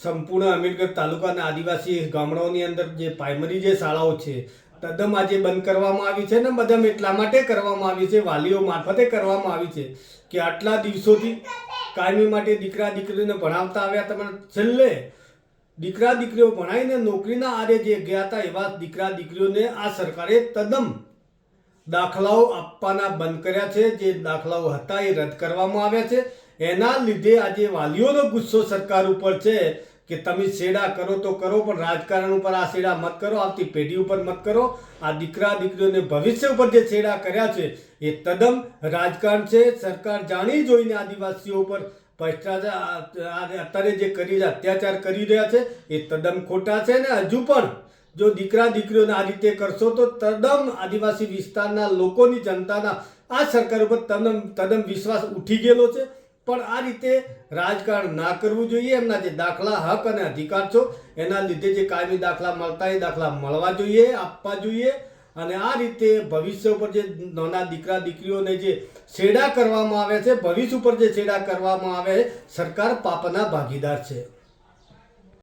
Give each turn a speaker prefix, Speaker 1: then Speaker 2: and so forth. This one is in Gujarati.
Speaker 1: સંપૂર્ણ અમીરગઢ તાલુકાના આદિવાસી ગામડાઓની અંદર જે પ્રાઇમરી જે શાળાઓ છે તદ્દમ આજે બંધ કરવામાં આવી છે ને બધા એટલા માટે કરવામાં આવી છે, વાલીઓ મારફતે કરવામાં આવી છે કે આટલા દિવસોથી કાયમી માટે દીકરા દીકરીઓને ભણાવતા આવ્યા તમે છેલ્લે દીકરા દીકરીઓ ભણાવીને નોકરીના આરે જે ગયા હતા એવા દીકરા દીકરીઓને આ સરકારે તદ્દમ દાખલાઓ આપવાના બંધ કર્યા છે. જે દાખલાઓ હતા એ રદ કરવામાં આવ્યા છે. એના લીધે આજે વાલીઓનો ગુસ્સો સરકાર ઉપર છે કે તમે શેડા કરો તો કરો, પણ રાજકારણ ઉપર આ શેડા મત કરો, આવતી પેઢી ઉપર મત કરો. આ દીકરા, દીકરીઓને ભવિષ્ય ઉપર જે શેડા કર્યા છે, એ તદ્દન રાજકારણ છે. સરકાર જાણી જોઈને આદિવાસીઓ ઉપર ભ્રષ્ટાચાર અત્યારે જે કરી અત્યાચાર કરી રહ્યા છે, એ તદ્દન ખોટા છે. ને હજુ પણ જો દીકરા, દીકરીઓને આ રીતે કરશો, તો તદ્દન આદિવાસી વિસ્તારના લોકોની જનતાના આ સરકાર ઉપર તદ્દન તદ્દન વિશ્વાસ ઉઠી ગયેલો છે. પણ આ રીતે રાજકારણ ના કરવું જોઈએ. એમના જે દાખલા, હક અને અધિકાર છો, એના લીધે જે કાયમી દાખલા મળતા એ દાખલા મળવા જોઈએ, આપવા જોઈએ. અને આ રીતે ભવિષ્ય ઉપર જે નાના દીકરા, દીકરીઓને જે છેડા કરવામાં આવે છે, ભવિષ્ય ઉપર જે છેડા કરવામાં આવે સરકાર પાપના ભાગીદાર છે.